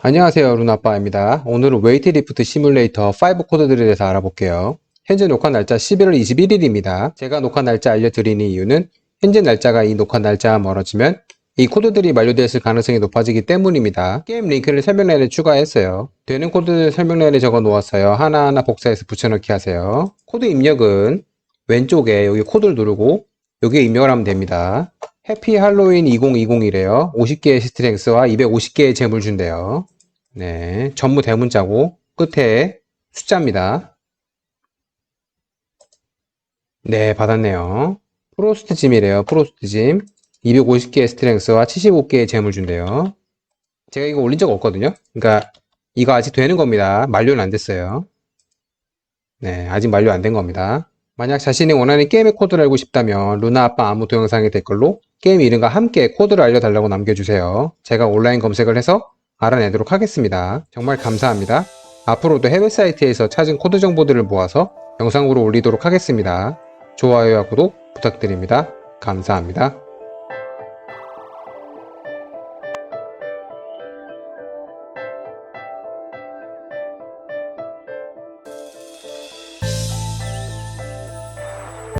안녕하세요 루나빠입니다. 오늘은 웨이트리프트 시뮬레이터 5 코드들에 대해서 알아볼게요. 현재 녹화 날짜 11월 21일입니다. 제가 녹화 날짜 알려드리는 이유는 현재 날짜가 이 녹화 날짜와 멀어지면 이 코드들이 만료되었을 가능성이 높아지기 때문입니다. 게임 링크를 설명란에 추가했어요. 되는 코드를 설명란에 적어 놓았어요. 하나하나 복사해서 붙여넣기 하세요. 코드 입력은 왼쪽에 여기 코드를 누르고 여기에 입력을 하면 됩니다 해피 할로윈 2020이래요. 50개의 스트렝스와 250개의 재물 준대요. 네, 전부 대문자고 끝에 숫자입니다. 네, 받았네요. 프로스트 짐이래요. 프로스트 짐. 250개의 스트렝스와 75개의 재물 준대요. 제가 이거 올린 적 없거든요. 그러니까 이거 아직 되는 겁니다. 만료는 안 됐어요. 네, 아직 만료 안 된 겁니다. 만약 자신이 원하는 게임의 코드를 알고 싶다면 루나 아빠 아무 동영상의 댓글로 게임 이름과 함께 코드를 알려달라고 남겨주세요. 제가 온라인 검색을 해서 알아내도록 하겠습니다. 정말 감사합니다. 앞으로도 해외 사이트에서 찾은 코드 정보들을 모아서 영상으로 올리도록 하겠습니다. 좋아요와 구독 부탁드립니다. 감사합니다.